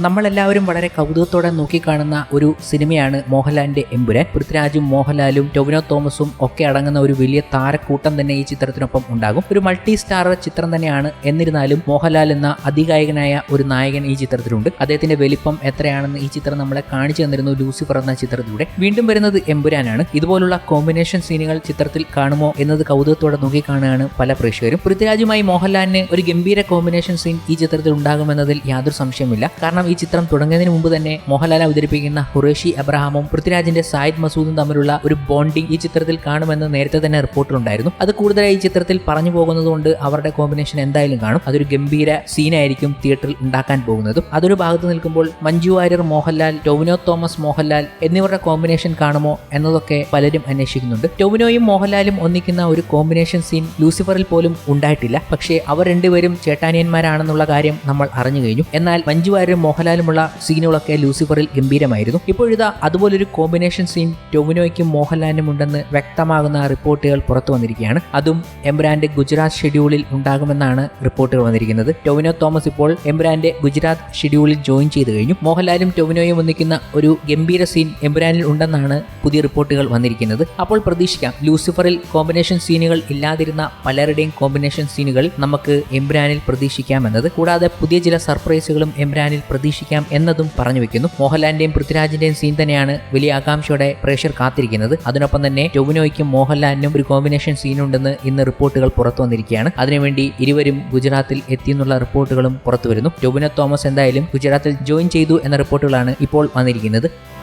നമ്മളെല്ലാവരും വളരെ കൗതുകത്തോടെ നോക്കിക്കാണുന്ന ഒരു സിനിമയാണ് മോഹൻലാലിന്റെ എമ്പുരാൻ. പൃഥ്വിരാജും മോഹൻലാലും ടൊവിനോ തോമസും ഒക്കെ അടങ്ങുന്ന ഒരു വലിയ താരക്കൂട്ടം തന്നെ ഈ ചിത്രത്തിനൊപ്പം ഉണ്ടാകും. ഒരു മൾട്ടി സ്റ്റാർ ചിത്രം തന്നെയാണ്. എന്നിരുന്നാലും മോഹൻലാൽ എന്ന അതികായകനായ ഒരു നായകൻ ഈ ചിത്രത്തിലുണ്ട്. അദ്ദേഹത്തിന്റെ വലിപ്പം എത്രയാണെന്ന് ഈ ചിത്രം നമ്മളെ കാണിച്ചു തന്നിരുന്നു ലൂസിഫർ എന്ന ചിത്രത്തിലൂടെ. വീണ്ടും വരുന്നത് എമ്പുരാനാണ്. ഇതുപോലുള്ള കോമ്പിനേഷൻ സീനുകൾ ചിത്രത്തിൽ കാണുമോ എന്നത് കൗതുകത്തോടെ നോക്കിക്കാണുകയാണ് പല പ്രേക്ഷകരും. പൃഥ്വിരാജുമായി മോഹൻലാലിന് ഒരു ഗംഭീര കോമ്പിനേഷൻ സീൻ ഈ ചിത്രത്തിൽ ഉണ്ടാകുമെന്നതിൽ യാതൊരു സംശയമില്ല കാരണം ഈ ചിത്രം തുടങ്ങുന്നതിന് മുമ്പ് തന്നെ മോഹൻലാൽ അവതരിപ്പിക്കുന്ന ഖുറേഷി അബ്രഹാമും പൃഥ്വിരാജിന്റെ സായിദ് മസൂദും തമ്മിലുള്ള ഒരു ബോണ്ടിംഗ് ഈ ചിത്രത്തിൽ കാണുമെന്ന് നേരത്തെ തന്നെ റിപ്പോർട്ടിലുണ്ടായിരുന്നു അത് കൂടുതലായി ഈ ചിത്രത്തിൽ പറഞ്ഞു പോകുന്നതുകൊണ്ട് അവരുടെ കോമ്പിനേഷൻ എന്തായാലും കാണും. അതൊരു ഗംഭീര സീനായിരിക്കും തിയേറ്ററിൽ ഉണ്ടാക്കാൻ പോകുന്നതും. അതൊരു ഭാഗത്ത് നിൽക്കുമ്പോൾ മഞ്ജു വാര്യർ മോഹൻലാൽ ടൊവിനോ തോമസ് മോഹൻലാൽ എന്നിവരുടെ കോമ്പിനേഷൻ കാണുമോ എന്നതൊക്കെ പലരും അന്വേഷിക്കുന്നുണ്ട്. ടൊവിനോയും മോഹൻലാലും ഒന്നിക്കുന്ന ഒരു കോമ്പിനേഷൻ സീൻ ലൂസിഫറിൽ പോലും ഉണ്ടായിട്ടില്ല. പക്ഷേ അവർ രണ്ടുപേരും ചേട്ടാനിയന്മാരാണെന്നുള്ള കാര്യം നമ്മൾ അറിഞ്ഞു കഴിഞ്ഞു. എന്നാൽ മഞ്ജു വാര്യരും മോഹൻലാലുമുള്ള സീനുകളൊക്കെ ലൂസിഫറിൽ ഗംഭീരമായിരുന്നു. ഇപ്പോഴിതാ അതുപോലൊരു കോമ്പിനേഷൻ സീൻ ടൊവിനോയ്ക്കും മോഹൻലാലിനും ഉണ്ടെന്ന് വ്യക്തമാകുന്ന റിപ്പോർട്ടുകൾ പുറത്തു വന്നിരിക്കുകയാണ്. അതും എംബ്രാൻഡ് ഗുജറാത്ത് ഷെഡ്യൂളിൽ ഉണ്ടാകുമെന്നാണ് റിപ്പോർട്ടുകൾ വന്നിരിക്കുന്നത്. ടൊവിനോ തോമസ് ഇപ്പോൾ എംബ്രാൻഡ് ഗുജറാത്ത് ഷെഡ്യൂളിൽ ജോയിൻ ചെയ്തു കഴിഞ്ഞു. മോഹൻലാലും ടൊവിനോയും ഒന്നിക്കുന്ന ഒരു ഗംഭീര സീൻ എംബ്രാനിൽ ഉണ്ടെന്നാണ് പുതിയ റിപ്പോർട്ടുകൾ വന്നിരിക്കുന്നത്. അപ്പോൾ പ്രതീക്ഷിക്കാം ലൂസിഫറിൽ കോമ്പിനേഷൻ സീനുകൾ ഇല്ലാതിരുന്ന പലരുടെയും കോമ്പിനേഷൻ സീനുകൾ നമുക്ക് എംബ്രാനിൽ പ്രതീക്ഷിക്കാം എന്നത്. കൂടാതെ പുതിയ ചില സർപ്രൈസുകളും എംബ്രാനിൽ പ്രതീക്ഷിക്കാം എന്നതും പറഞ്ഞു വെക്കുന്നു. മോഹൻലാലിന്റെയും പൃഥ്വിരാജിന്റെയും സീൻ തന്നെയാണ് വലിയ ആകാംക്ഷയോടെ പ്രേക്ഷകർ കാത്തിരിക്കുന്നത്. അതിനൊപ്പം തന്നെ ടൊവിനോയ്ക്കും മോഹൻലാലിനും ഒരു കോമ്പിനേഷൻ സീനുണ്ടെന്ന് ഇന്ന് റിപ്പോർട്ടുകൾ പുറത്തു വന്നിരിക്കുകയാണ്. അതിനുവേണ്ടി ഇരുവരും ഗുജറാത്തിൽ എത്തിയെന്നുള്ള റിപ്പോർട്ടുകളും പുറത്തു വരുന്നു. ടൊവിനോ തോമസ് എന്തായാലും ഗുജറാത്തിൽ ജോയിൻ ചെയ്തു എന്ന റിപ്പോർട്ടുകളാണ് ഇപ്പോൾ വന്നിരിക്കുന്നത്.